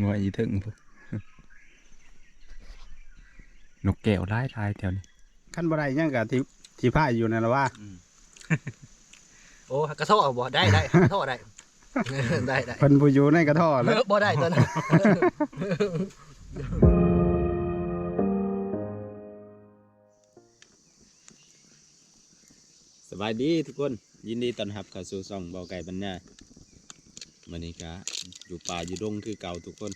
งัวอีถึงพุ่นนกแก้วหลายลายแถวนี้ขั้นบ่ได้หยังกับที่ที่ผ้าอยู่นั่นล่ะว่า โอ้กระโทกบ่ได้ได้กระโทกได้ ได้ได้เพิ่นผู้อยู่ในกระท่อเอแล้วอบ่ได้ตอนนั้นสบายดีทุกคนยินดีต้อนรับเข้าสู่ช่องเบาไก่บรรณา มันนี้ก็อยู่ป่าอยู่ดงคือเก่าทุกคน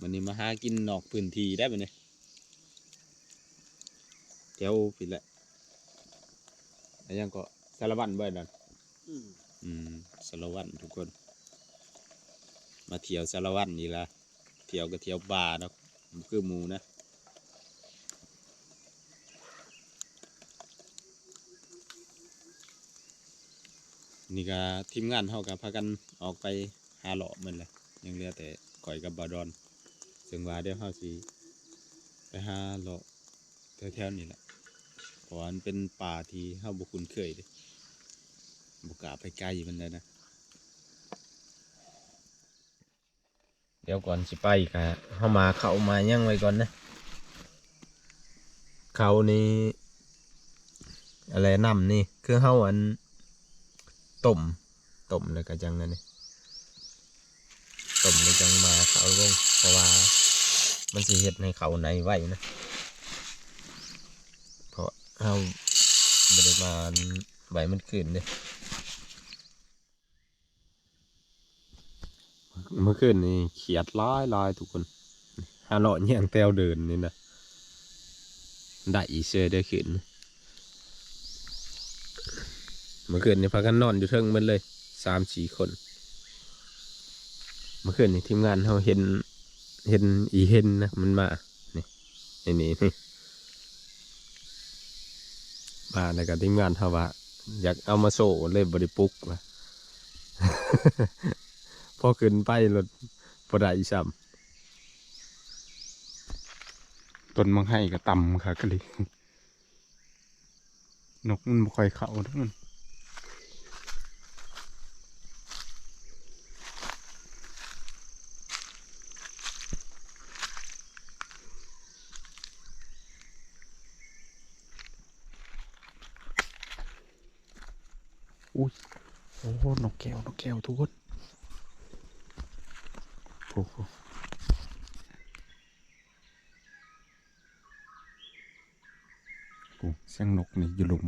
มันนี้มาหากินนอกพื้นที่ได้ปะเนี่ยแถวผิดแหละอะไรยังก็สารวัตรบ่อยนั่นอืมสารวัตรทุกคน มาเที่ยวสารวัตรนี่ละเที่ยวก็เที่ยวป่าเนาะบ่คือหมูนะ นี่ก็ทีมงานเท่ากับพากันออกไปหาเลาะเหมือนเลยยังเหลือแต่ก่อยกับบาดอนซึ่งว่าเดี๋ยวเฮาสิไปหาเลาะแถวๆนี่แหละเพราะว่ามันเป็นป่าที่เฮาบ่คุ้นเคยเด้บุกล้าไปไกลมันเลยนะ เดี๋ยวก่อนสิไปกะเข้ามาเขามายั่งไว้ก่อนนะ เขานี่อะไรน้ำนี่ คือเฮาอัน ต้มต้มแล้วก็จังนั่นนี่ต้มแล้วจังมาเขาลงเพราะว่ามันสิเฮ็ดให้เขาในไว้นะเพราะเฮาบ่ได้มาใบมันขึ้นเด้เมื่อคืนนี่เขียดร้ายลายทุกคนฮาเลาะแย่งแต้วเดินนี่นะได้อีเซอได้ขึ้น เมื่อคืนนี่พากันนอนอยู่เทิงมันเลยสามสี่คน เมื่อคืนนี่ทีมงานเขาเห็นเห็นอีเห็นนะมันมานี่นี่นี่นี่มาแล้วก็ทีมงานเขาว่าอยากเอามาโซ่เลยบริปุกว่ะพอขึ้นไปรถปได้ซ้ำต้นมังให้ก็ต่ำค่ะก็เลยนกมันบ่ค่อยเข้าทั้งนั้นอุ้ย โอ้นกแก้วนกแก้วทุกคนโอ้โหเสียงนกนี่อยู่ลุม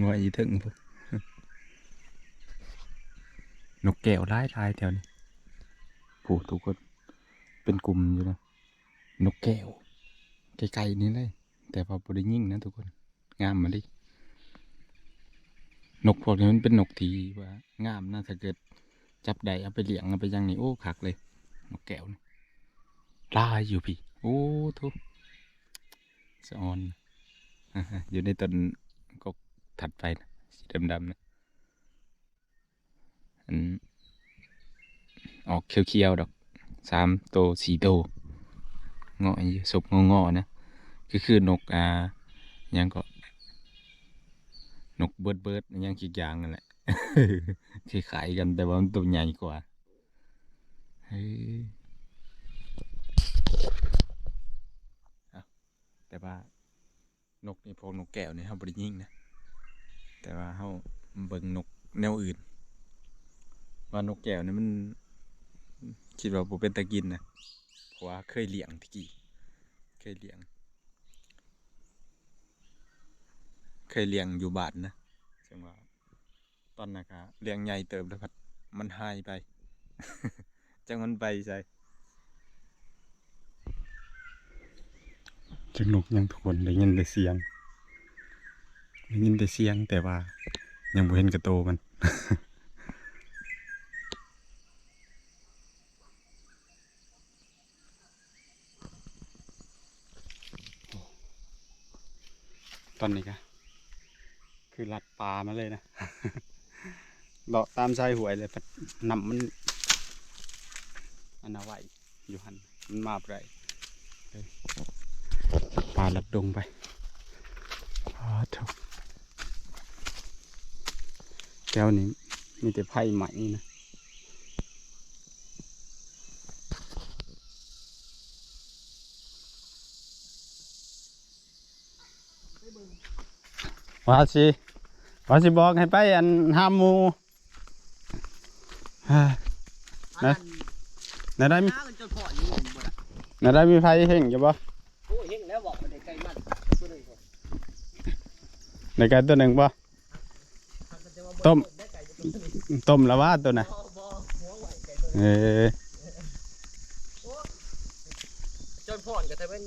งวยอีถึงพุ่นนกแก้วหลายลายแถวนี้ผูทุกคน เป็นกลุ่มอยู่นะ นกแก้วไกลๆนี่เลย แต่พอบ่ได้ยิ่งนะทุกคน งามมาดินกพวกนี้มันเป็นนกทีว่างามนะถ้าเกิดจับได้เอาไปเลี้ยงเอาไปยังนี่โอ้คักเลย นกแก้วนี่ลายอยู่พี่ โอ้ทุกสะออนอยู่ในต้นก็ถัดไปนะสีดำๆนะอันออกเขียวๆดอกสามโตวสี่โตว เงาะอยู่ศพงอๆนะก็คือนกอ่ายังก็ นกเบิดเบิดๆอิหยังคิกอย่างนั่นแหละคล้ายกันแต่ว่ามันตัวใหญ่กว่าแต่ว่านกนี่พวกนกแก้วนี่เขาบริยิ่งนะ แต่ว่าเขาเบิ่งนกแนวอื่น ว่านกแก้วนี่มันคิดว่าบ่เป็นตะกินนะ เพราะว่าเคยเลี้ยงตะกี้เคยเลี้ยง เคยเลี้ยงอยู่บานนะซึ่งว่าตอนนั้นก็เลี้ยงใหญ่เติบแล้วพัดมันหายไป จังมันไปใส่จังนกยังทุกคนได้ยินแต่เสียงได้ยินแต่เสียงแต่ว่ายังบ่เห็นกระโตมัน อนนี้ก็คือลัดปลามาเลยนะเลาะตามชายหวยเลยพัดนำมันอันนาไหวอยู่หันมันมาบ่ไปเลยปลาลัดดงไปอ๋อถูกแก้วนี้มีแต่ไผ่ใหม่นะ ว่าสิว่าสิบอกให้ไปอันห้ามหมูเฮ้ยอันไหนได้มีน้ามันจนพอดนี่บ่ได้ไหนได้มีไฟเห็นอยู่บ่โอ้ยเฮงแล้วบอกมันได้ใกล้มันตัวหนึงก่อนในการตัวหนึ่งบ่มันจะว่าต้มได้ไก่จะตัวหนึ่งต้มแล้วว่าตัวน่ะบ่บ่หัวไหวไก่ตัวหนึงเออจนพอนก็แต่เป็น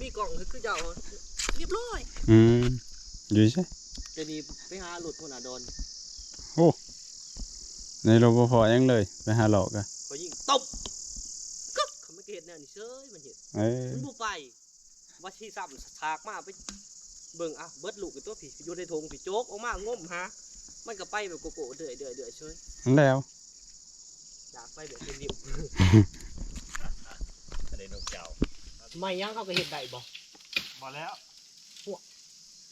มีกล่องคือคือเจ้าเรียบร้อยอืม อยู่ใช่เดี๋ยวนี้ไปหาหลุดพวกน่ะโดนในรปภยังเลย ไปหาหลอกกันก็ยิงตบกึกเขาไม่เห็นแนวนี่เชยมันเห็นเออมันบ่ไปว่าชีซ้ำฉากมาไปเบิ่งอะเบิดลูกกับตัวผีอยู่ในธงผีโจกออกมางมหามันก็ไปแบบโกโก้เดือยเดือยเดือยเชยนั่นแล้วอยากไปแบบเป็นดิวอะไรนกเจ้าไม่ยังเขาก็เห็นได้บ่พอแล้ว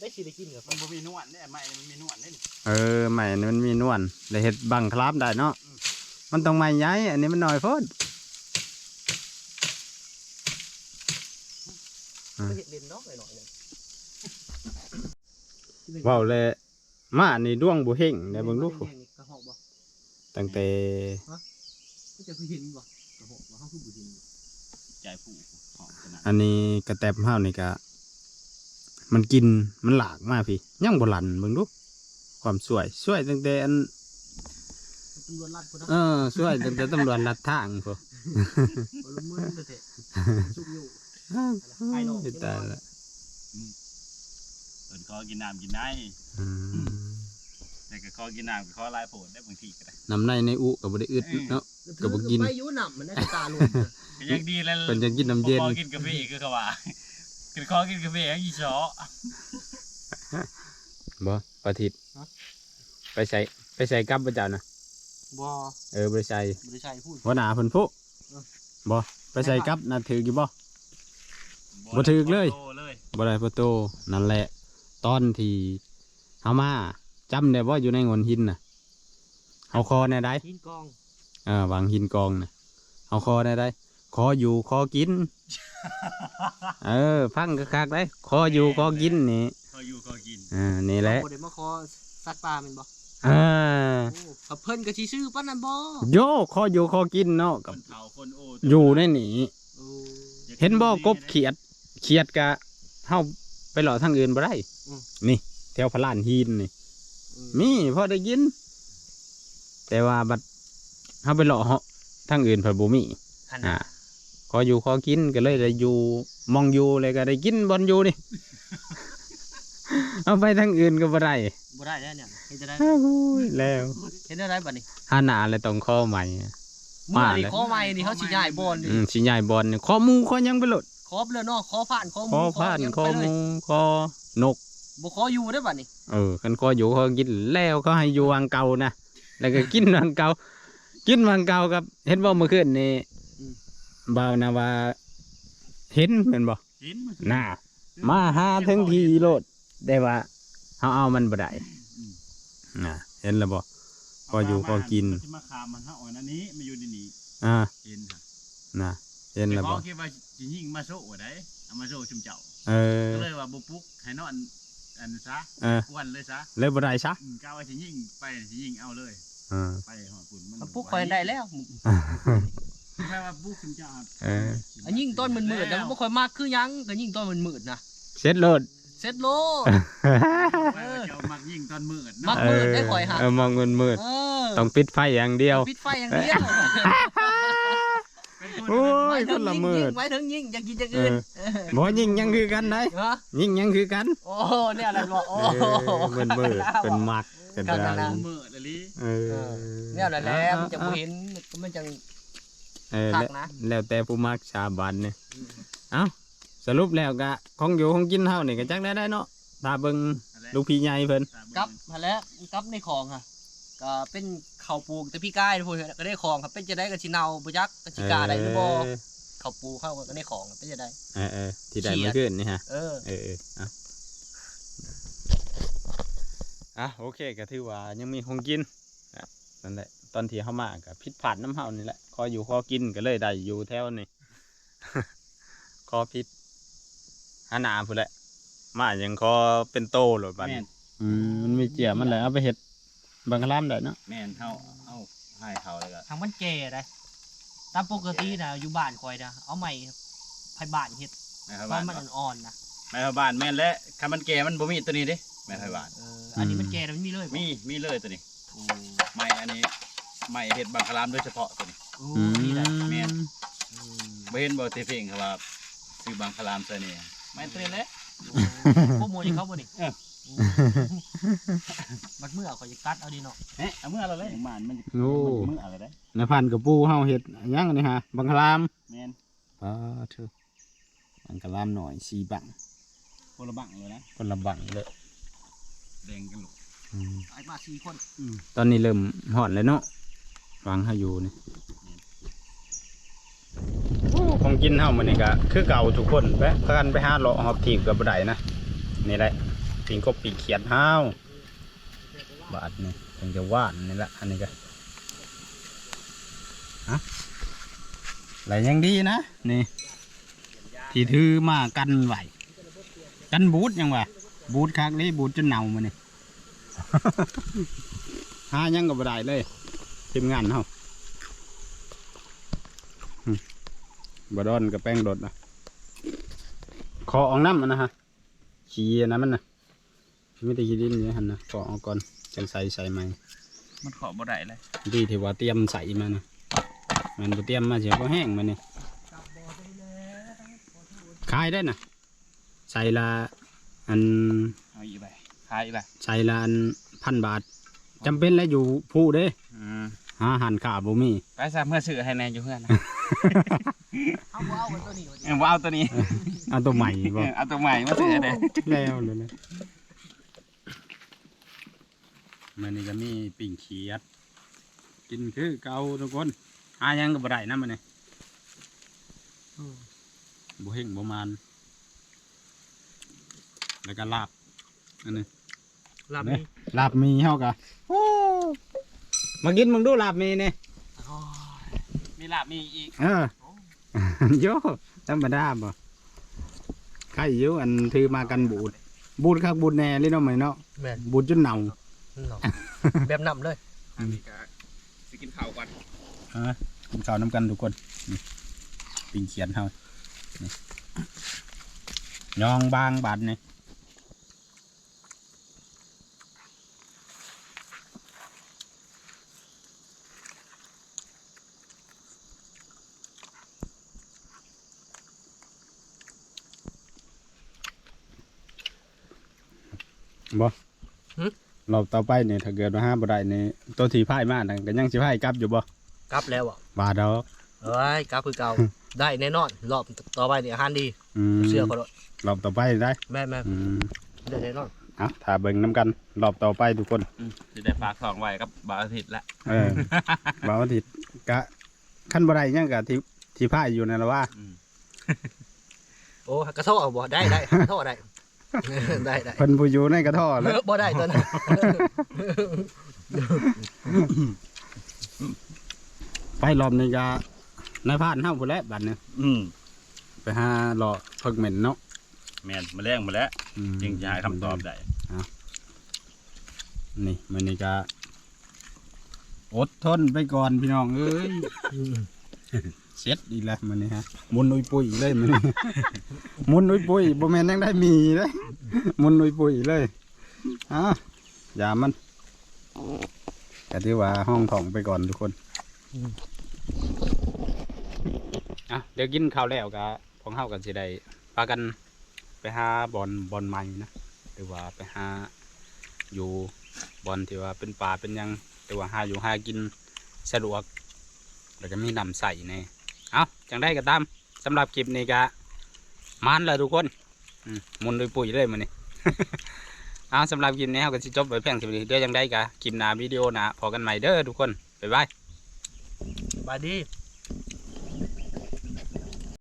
ได้สิได้กินกับมันบ่มีนวดเนี่ยไม่มันมีนวดเนี่ยเออใหม่นี่มันมีนวลได้เห็ดบังคลาบได้เนาะมันต้องใหม่ใหญ่อันนี้มันน้อยโพอดอ่าไม่เห็นเล่นนอกหน่อยๆเลยเว้าเลยมานี่ดวงบ่เฮงได้เบิ่งดูกระหอกบ่ตั้งแต่มันจะคือเห็นบ่กระหอกบ่เฮาคือบ่เห็นบ่ใจผู้หอมขนาดอันนี้กระแตบเฮานี่ก็ มันกินมันหลากมากพี่ยังบ่หลันเบิ่งดูความสวยสวยตั้งแต่อันตำรวจรัดพุ่นนะเออสวยตั้งแต่ตำรวจลัดทางพุ่นบ่ละเมินเลยเถอะสุกอยู่ไอ้น้องตายละเอินคอกินน้ำกินได้อืมแต่ก็คอกินน้ำก็คอลายโผล่ได้บางทีก็ได้น้ำในในอุก็บ่ได้อึดเนาะก็บ่กินไปอยู่นำมันน่าจะตาหลุดก็ยังดีแล้วเพิ่นจะกินน้ำเย็นคอกินกาแฟคือเขาว่า กินคอกินกาแฟยังอีชอบ่ประทิศไปใส่ไปใส่กับพระเจ้านะบ่เออบ่ไปใส่บ่ได้ใช่พูดหัวหน้าเพิ่นพุเออบ่ไปใส่กับน่ะถืออยู่บ่บ่ถึกเลยโตเลยบ่ได้ประตูนั่นแหละ ตอนที่เฮามาจำได้บ่อยู่ในงอนหินน่ะเอาคอแน่ได้กินกองเออวางหินกองน่ะเอาคอแน่ได้ คออยู่คอกิน เออ ฟังคักๆได้คออยู่คอกินนี่คออยู่คอกินอ่านี่แหละบ่ได้มาขอสัตว์ป่าแม่นบ่อ่าโอ้ถ้าเพิ่นก็สิซื้อปานนั้นบ่โยคออยู่คอกินเนาะคกับนเฒ่าคนโอ้อยู่ในนี่โอ้เห็นบ่กบเขียดเขียดกะเฮาไปหล่อทางอื่นบ่ได้นี่แถวพลานหินนี่อืมมีพอได้ยิน แต่ว่าบัดเฮาไปหล่อเฮาทางอื่นเพิ่นบ่มีอันอ่านั้น ขออยู่ขอกินก็เลยได้อยู่มองอยู่เลยก็ได้กินบอนอยู่นี่ เอาไปทางอื่นก็บ่ได้บ่ได้แล้วเนี่ยเฮ็ดจะได้อ้าวแล้วเฮ็ดได้บัดนี้หาหน้าเลยต้องขอใหม่มื้อมานี้เลย ขอใหม่นี่เขาสิย้ายบ่อนนี่อืมสิย้ายบอลนี่ขอหมูขอหยังไปโลดขอเเลยเนาะขอผ่านขอหขอมูผ่านหยังขอไปหเลยมูขอนก บ่ขออยู่ได้อบัดนี้เออกันขออยู่ขอกินแล้วก็ให้อยู่วังเก่านะแล้วก็กินวังเก่ากินวังเก่ากับเห็นบ่เมื่อคืนนี่ บ่าวนะว่าเห็นเป็นบ่กินมันน่ามาหาถึงทีโลดได้ว่าเฮาเอามันบ่ได้น่ะเห็นแล้วบ่พออยู่พอกินมัสิมาขามมันฮะอ่อนอันนี้มาอยู่ในนี้อ่าเห็นค่ะน่ะเห็นแล้วแต่บ่เขาคิดว่าสิยิงมาโซ่ได้เอามาโซ่ชุมเจ้าเออก็เลยว่าบุปลุกให้นอนอันซะเออกวนเลยซะเลยบ่ได้ซะอืมกล้าว่าสิยิงไปสิยิงเอาเลยอ่าไปหอดปุ่นมันปุ๊กคอยได้แล้ว แค่ว่าบุกชุมเจ้าเอออันยิ่งต้นมันมืดๆนะมันบ่ค่อยมากคือหยังก็ยิ่งต้นมันมืดนะเสร็จโลดเสร็จโลไปว่าเจ้ามักยิงตอนมืดมัเนาะกมืดได้ข่อยหาเออมองเงินมืดเออต้องปิดไฟอย่างเดียว ปิดไฟอย่างเดียวเป็นคนโอ้ยไว้คนละมืดไว้ถึงยิ่งอยากกินอย่างอื่นบ่ยิงยังคือกันได้เหรอยิงยังคือกันโอ้เนี่ยอะไรบอกโอ้ เออมันมืดเป็นมักกันกันได้นะ มืดอะลิเออเนี่ยแหละแหละมันจะบ่เห็นมันจัง เออคักแล้วนะ แล้วแต่ผู้มักชาบันเนี่ยเอ้าสรุปแล้วก็ของอยู่ของกินเฮานี่ก็จักได้ได้เนาะตาเบิ่งลูกพี่ใหญ่เพิ่นกลับมาแล้วกลับในคลองค่ะก็เป็นข้าวปลูกแต่พี่กายพูดก็ได้ของครับเป็นจะได้กับชิเนาบุยักกับชิกาได้หรือบ่ข้าวปลูกเข้าก็ได้ของเป็นจะได้ เออเออที่ได้เมื่อคืนนี่ฮะ เออ เออเออเอาอะโอเคก็ถือว่ายังมีคงกินอะนั่นแหละ ตอนที่เข้ามาก็ผิดพลาดน้ำเฮานี่แหละขออยู่ขอกินก็เลยได้อยู่แถวนี้ขอผิดหาหนาพุ่นแหละมายังขอเป็นโตโหลดบัดแม่นี้นอืมมันมีเจียมันแหละเอาไปเฮ็ดบังคลามได้เนาะแม่นเฮาเอาให้เขาเลยก็ทางมันแก่ได้ตามปกตินะอยู่บ้านคอยนะเอาใหม่ไผบ้านเฮ็ดแม่ตไผอบ้านนมันอ่อนๆนะแม่ไผบ้านแม่นและคันมันแก่มันบ่มีตัวนี้เด้แม่ไผบ้านเอออันนี้มันแก่แล้วมันมีเลยบ่มีมีเลยตัวนี้โอ้ไม้อันนี้ ไม้เฮ็ดบังคลามโดยเฉพาะตัวนี้โอ้นี่ได้แม่นอืมบ่เห็นบ่ที่เพลงเขาว่าซื้อบังคลามใส่นี่ไม้ตัวนี้แหละโอ้โหโปรโมทให้เขาบ่นี่เออมันเมื่อข่อยจะตัดเอาดีเนาะเอ๊ะเอามืออะไรเลยมันมันโอ้มืออะไรได้ในพันกับปูเฮาเฮ็ดอันหยังอันนี่ฮะบังคลามแม่นอ่าเถอะบังคลามหน่อยสีบังคนละบังเลยนะคนละบังเลยแดงกันลูกอืมไอ้มาสี่คนตอนนี้เริ่มหอนเลยเนาะ ฟังเฮาอยู่นี่ของกินเฮามื้อนี้ก็คือเก่าทุกคนแวะพากันไปหาเลาะหอบถีบกับบ่ไดนะนี่แหละปิงกบปีกเขียดเฮาบาดนี่คงจะว่านนี่แหละอันนี้ก็ฮะไหลยังดีนะนี่ที่ถือมากันไหวกันบูดยังวะบูดคักนี่บูดจนเน่ามานี่หายังก็บ่ไดเลย ทีมงานเฮาอืมบ่ดอนกับแป้งดดนะขอออกน้ำมันนะฮะขี้อันนะมันนะไม่ได้ขี้ดินเนี่ยหันนะขอออกก่อนจังใส่ใส่ใหม่มันขอบ่ได้เลยดีที่ว่าเตรียมใส่มานะมันบ่เตรียมมาเสียก็แห้งมานี่ขายได้นะใส่ละอันเอาอีกไปขายอีกไปใส่ละอันพันบาท จำเป็นแล้วอยู่ผู้เด้อืมหาหันขาบ่มี ไปซะเมื่อซื้อให้แน่อยู่เพื่อนนะเอาบ่เอาไว้ตัวนี้ไว้ดิเออว่าเอาตัวนี้เอาตัวใหม่บ่ เออเอาตัวใหม่มาซื้อให้ได้แล้วเลยนะมันนี่ก็มีปิ่งเขียด กินคือเก่าทุกคนหาหยังก็บ่ได้นะมันนี่บ่เฮงบ่มานแล้วก็ลาบอันนี้ ลำเนี่นี้ยลาบมีเฮากะมากินมึงดูลาบมีนี่อ๋อมีลาบมีอีก เออโยธรรมดาบ่ใครอยู่อันถือมากันบูด บูดคักบูดแน่เลยเนาะไหมเนาะแม่นบูดจนเน่าเนาะแบบนำเลยอันนี้ก็สิกินข้าวก่อนอะกินข้าวน้ำกันทุกคนนี่ปิงเขียนเฮานี่ยองบางบาดนี่ บ่เราต่อไปเนี่ยถ้าเกิดว่าห้าบ่ได้นี่ตัวที่พ่ายมานั่นก็ยังสิพ่ายกลับอยู่บ่กลับแล้วอะบาดดอกเอ้ยกลับคือเก่า ได้แน่นอนรอบต่อไปเนี่ยอาหารดีอืมเชื่อเขาด้วยรอบต่อไปได้แม่แม่อืมได้แน่นอน เอะถ้าเบิ่งน้ำกัน รอบต่อไปทุกคนสิได้ฝากสองไว้กับบาวอาทิตย์ละเออ บ่าวอาทิตย์กะขั้นบ่ได้ยังกะที่ที่พ่ายอยู่นั่นล่ะว่า โอ้กระท่อบ่ได้ได้กระท่อได้ ได้ได้เพิ่นผู้อยู่ในกระท่อแล้วบ่ได้ตัวนั้นไปรอบนี้กะนายพรานเฮาพุ่นแหละบัดนี้อืมไปหาเลาะเพิกเหม็นเนาะแม่นมาแรงมาแล้วอืม จึงจะให้คำตอบได้นี่มันนี่กะอดทนไปก่อนพี่น้องเอ้ย เสร็จอีกแล้วมันนี่ฮะหมุนอุยปุยเลยมันนี่หมุนอุยปุยบ่แม่นยังได้มีเลยหมุนอุยปุยเลยอะอย่ามันก็ถือว่าห้องถ่องไปก่อนทุกคนอะเดี๋ยวกินข้าวแล้วกะของเฮากันสิได้พากันไปหาบอลบอลใหม่นะหรือว่าไปหาอยู่บอลที่ว่าเป็นป่าเป็นหยังหรือว่าหาอยู่หากินสะดวกแล้วก็มีน้ำใสใน เอาจังได้ก็ตามสำหรับคลิปนี้กะมันเลยทุกคนมุนโดยปุ๋ยเลยมันนี่เอาสำหรับคลิปนี้เราก็สิจบไว้เพียงเท่าทีเดี๋ยวจังได้ก็คลิปหน้าวิดีโอหน้าพอกันใหม่เด้อทุกคนบ๊ายบาย บายดี